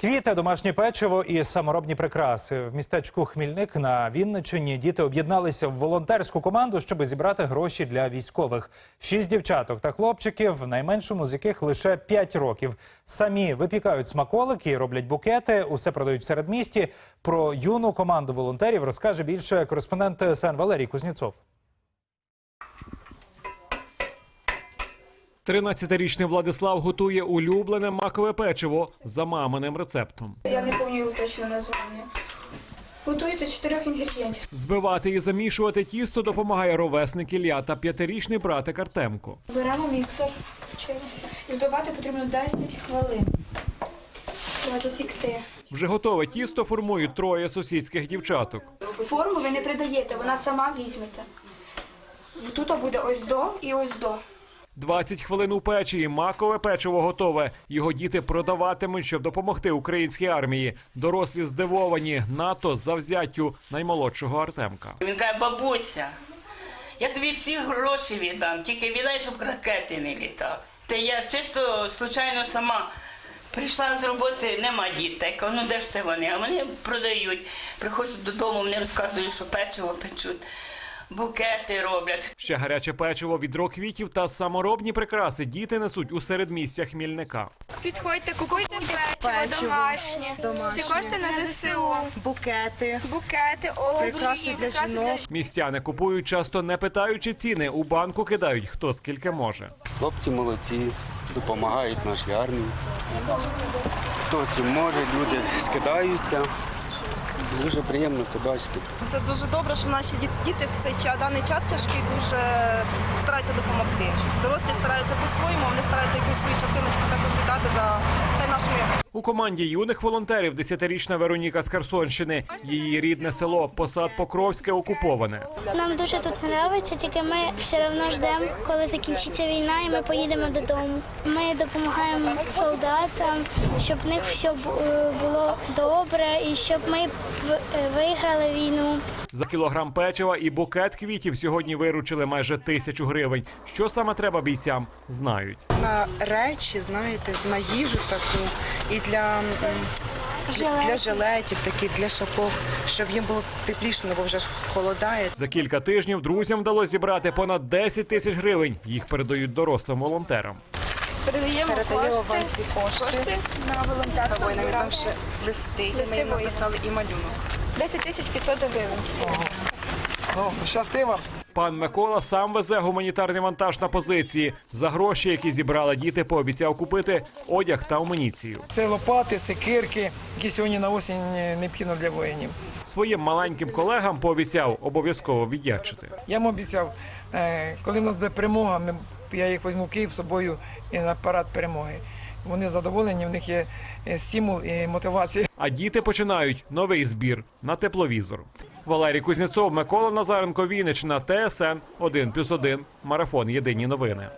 Квіти, домашнє печиво і саморобні прикраси в містечку Хмільник на Вінниччині діти об'єдналися в волонтерську команду, щоб зібрати гроші для військових. Шість дівчаток та хлопчиків, найменшому з яких лише 5 років. Самі випікають смаколики, роблять букети. Усе продають в середмісті. Про юну команду волонтерів розкаже більше кореспондент СН Валерій Кузнєцов. 13-річний Владислав готує улюблене макове печиво за маминим рецептом. Я не пам'ятаю точно названня. Готуєте чотирьох інгредієнтів. Збивати і замішувати тісто допомагає ровесник Ілля та п'ятирічний братик Артемко. Беремо міксер. і Збивати потрібно 10 хвилин. Треба засікти. Вже готове тісто формують троє сусідських дівчаток. Форму ви не придаєте, вона сама візьметься. Тут буде ось до і ось до. 20 хвилин у печі і макове печиво готове. Його діти продаватимуть, щоб допомогти українській армії. Дорослі здивовані НАТО завзяттю наймолодшого Артемка. Він каже, бабуся, я тобі всі гроші віддам, тільки віддай, щоб ракети не літали. Та я чисто случайно сама прийшла з роботи, нема дітей. Кажу, ну де ж це вони? А вони продають. Приходжу додому, вони розказують, що печиво печуть, букети роблять. Ще гаряче печиво, відро квітів та саморобні прикраси діти несуть у середмістя Хмільника. Підходьте, купуйте печиво домашнє. домашнє. Всі кошти на ЗСУ. букети, Букети, прикраси для жінок. Містяни купують часто не питаючи ціни. У банку кидають хто скільки може. Хлопці молодці, допомагають нашій армії. Хто чим може, люди скидаються. Дуже приємно це бачити. Це дуже добре, що наші діт- діти в цей час, даний час тяжкий дуже стараються допомогти. Дорослі стараються по-своєму, вони стараються якусь У команді юних волонтерів 10-річна Вероніка з Херсонщини. Її рідне село Посад Покровське окуповане. Нам дуже тут подобається, тільки ми все одно ждемо, коли закінчиться війна, і ми поїдемо додому. Ми допомагаємо солдатам, щоб в них все е, було добре і щоб ми е, виграли війну. За кілограм печива і букет квітів сьогодні виручили майже тисячу гривень. Що саме треба бійцям, знають. На речі, знаєте, на їжу таку і для, м, для, жилетів, такі, для шапок, щоб їм було тепліше, ну, бо вже ж холодає. За кілька тижнів друзям вдалося зібрати понад 10 тисяч гривень. Їх передають дорослим волонтерам. Передаємо, Передаємо кошти, вам ці кошти. кошти на волонтерство. Збирати. там ще листи, і ми їм написали і малюнок. 10 тисяч 500 гривень. Пан Микола сам везе гуманітарний вантаж на позиції. За гроші, які зібрали діти, пообіцяв купити одяг та амуніцію. Це лопати, це кирки, які сьогодні на осінь необхідно для воїнів. Своїм маленьким колегам пообіцяв обов'язково віддячити. Я їм обіцяв, е, коли в нас буде перемога, ми, я їх візьму в Київ з собою і на парад перемоги. Вони задоволені, в них є е, стимул і мотивація. А діти починають новий збір на тепловізор. Валерій Кузнєцов, Микола Назаренко, Вінниччина, ТСН 1+,1, Марафон. Єдині новини.